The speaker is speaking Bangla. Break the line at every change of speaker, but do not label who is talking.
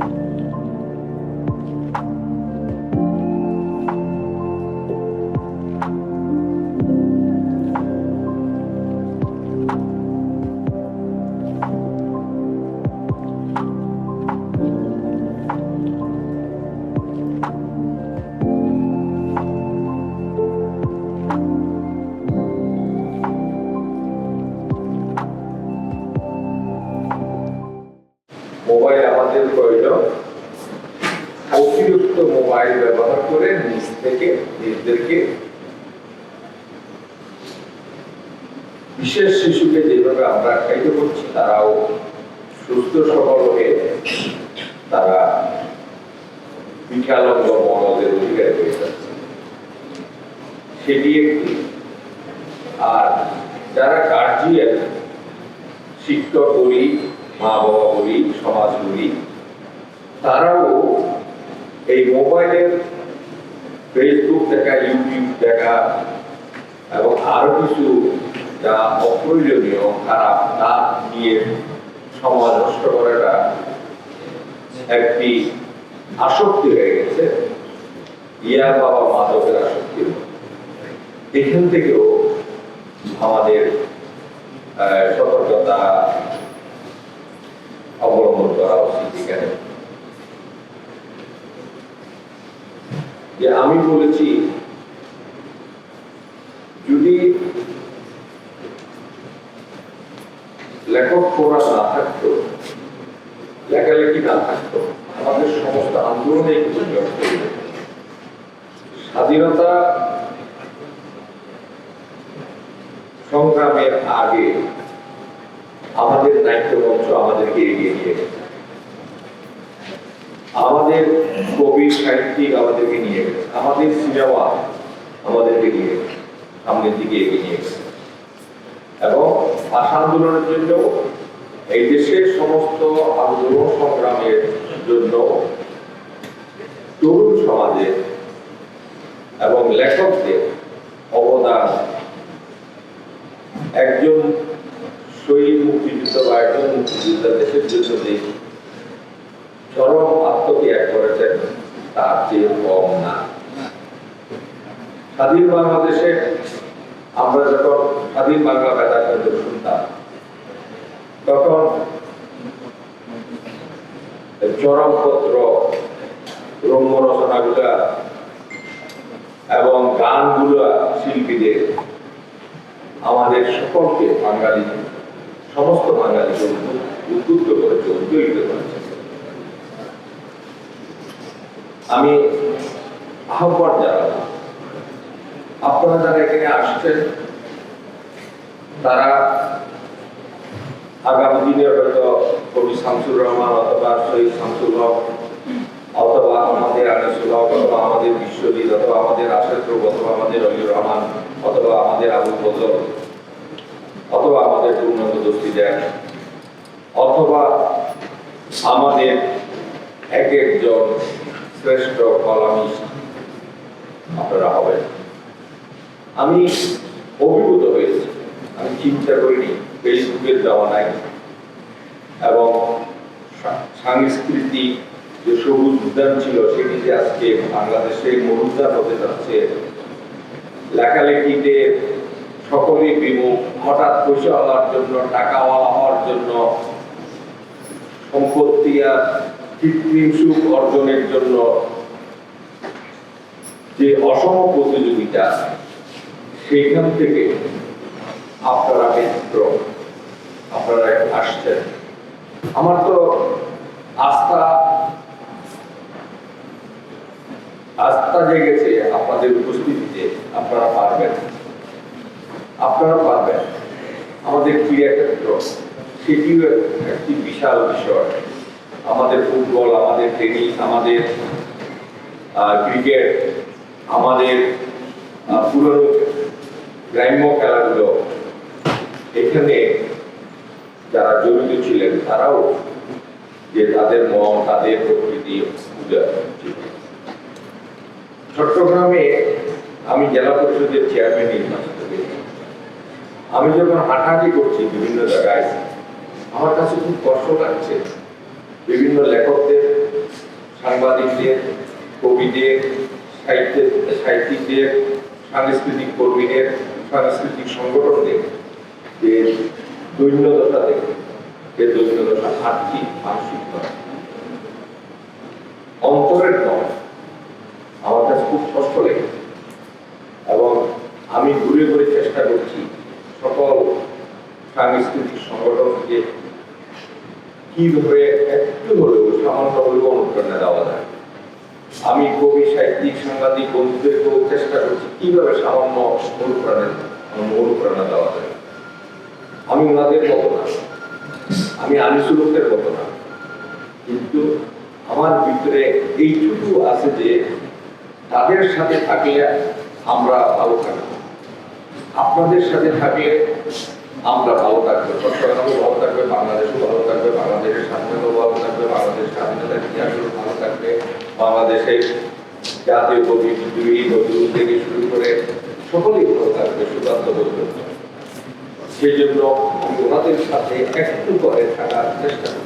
Thank you. নিজেদেরকে বিশেষ শিশুকে যেভাবে আমরা খাইতে করছি, তারাও সুস্থ, সবল হয়ে তারা বিকলাঙ্গ মনদের অধিকারী হয়ে যাচ্ছে। সেটি একটি। আর যারা গার্জিয়ান শিক্ষক বলি, মা বাবা বলি, সমাজ বলি, তারাও এই মোবাইলের ফেসবুক দেখা ইউটিউব দেখা, এবং আরও কিছু যা অপ্রয়োজনীয় খারাপ তা নিয়ে সমাজ নষ্ট করাটা একটি আসক্তি হয়ে গেছে ইয়া বাবা মাদকের আসক্তির মতো। এখান থেকেও আমাদের সতর্কতা অবলম্বন করা উচিত এখানে যে আমি বলেছি, যদি লেখক পড়া না থাকতো, লেখালেখি না থাকতো, আমাদের সমস্ত আন্দোলনে। স্বাধীনতা সংগ্রামের আগে আমাদের দায়িত্ব নাট্যমঞ্চ আমাদেরকে এগিয়ে নিয়ে গেছে আমাদের কবি সাহিত্যিক আমাদেরকে নিয়ে গেছে। আমাদের সিনেমা আমাদেরকে নিয়ে গেছে। সামনের দিকে এগিয়ে নিয়ে গেছে। এবং ভাষা আন্দোলনের জন্য এই দেশের সমস্ত আন্দোলন সংগ্রামের জন্য তরুণ সমাজের এবং লেখকদের অবদান। একজন শহীদ মুক্তিযুদ্ধ বা একজন মুক্তিযোদ্ধা দেশের জন্য যে চরম আত্মত্যাগ করেছেন, তার চেয়ে কম না। স্বাধীন বাংলাদেশে আমরা যখন স্বাধীন বাংলা বেতার কেন্দ্র শুনতাম, তখন চরমপত্র রম্য রচনাগুলা এবং গানগুলা শিল্পীদের, আমাদের সকলকে বাঙালি, সমস্ত বাঙালিকে উদ্বুদ্ধ করেছে উদ্যোগিত করেছে আমি আহ্বান জানাব আপনারা যারা এখানে আসছেন, তারা আগামী দিনে হয়তো কবি শামসুর রহমান অথবা শহীদ শামসুল হক, অথবা আমাদের আনিসুল হক, অথবা আমাদের বিশ্বজিৎ, অথবা আমাদের আশেদ প্রভু, অথবা আমাদের অলিউর রহমান, অথবা আমাদের আবু ফজল অথবা আমাদের পূর্ণাঙ্গ দোস্তি দেন, অথবা আমাদের এক একজন শ্রেষ্ঠ কলামিস্ট আপনারা হবেন। আমি অভিভূত হয়েছি। আমি চিন্তা করিনি ফেসবুকের জামানায় এবং সাংস্কৃতিক যে সবুজ উদ্যান ছিল, সেটি যে আজকে বাংলাদেশে মরুদ্যান হতে যাচ্ছে, লেখালেখিতে সকলেই বিমুখ। হঠাৎ পয়সাওয়ালার জন্য টাকাওয়ালা হওয়ার জন্য সম্পত্তি আর কৃত্রিম সুখ অর্জনের জন্য যে অসম প্রতিযোগিতা সেইখান থেকে আপনারা মিত্র, আপনারা আসছেন। আমার তো আস্থা আস্থা জেগেছে আপনাদের উপস্থিতিতে, আপনারা পারবেন। আপনারা পারবেন। আমাদের ক্রীড়াক্ষেত্র সেটিও একটি বিশাল বিষয়। আমাদের ফুটবল, আমাদের টেনিস, আমাদের ক্রিকেট, আমাদের পুরনো গ্রাম্য খেলাগুলো এখানে যারা জড়িত ছিলেন, তারাও যে তাদের মন, তাদের প্রকৃতি পূজা চট্টগ্রামে আমি জেলা পরিষদের চেয়ারম্যান নির্বাচিত আমি যখন হাঁটাহাঁটি করছি বিভিন্ন জায়গায়, আমার কাছে খুব কষ্ট লাগছে। বিভিন্ন লেখকদের, সাংবাদিকদের, কবিদের, সাহিত্যের, সাহিত্যিকদের, সাংস্কৃতিক কর্মীদের, সাংস্কৃতিক সংগঠনদের যে দৈন্যদশা দেখে যে দৈন্যদশা আর্থিক মানসিক অন্তরের নয় আমার কাছে খুব কষ্ট লেগেছে। এবং আমি ঘুরে ঘুরে চেষ্টা করছি সকল সাংস্কৃতিক সংগঠনকে কীভাবে একটু হলেও সামান্য হলেও অনুপ্রেরণা দেওয়া যায়? আমি কবি সাহিত্যিক, সাংবাদিক বন্ধুদেরকেও চেষ্টা করছি, কীভাবে সামান্য অনুপ্রেরণা অনুপ্রেরণা দেওয়া যায়? আমি ওনাদের মতো না। আমি আনিসুলকের মতো না। কিন্তু আমার ভিতরে এইটুকু আছে যে, তাদের সাথে থাকলে আমরা ভালো থাকব। আপনাদের সাথে থাকলে আমরা ভালো থাকবে, চট্টগ্রামও ভালো থাকবে, বাংলাদেশও ভালো থাকবে, বাংলাদেশের স্বাধীনতাও ভালো থাকবে বাংলাদেশ স্বাধীনতার ইতিহাসও ভালো থাকবে, বাংলাদেশের জাতীয় কবি বিদ্রোহী নজরুল থেকে শুরু করে সকলেই ভালো থাকবে, সুকান্ত বলবেন সেই জন্য আমি ওনাদের সাথে একটু করে থাকার চেষ্টা করি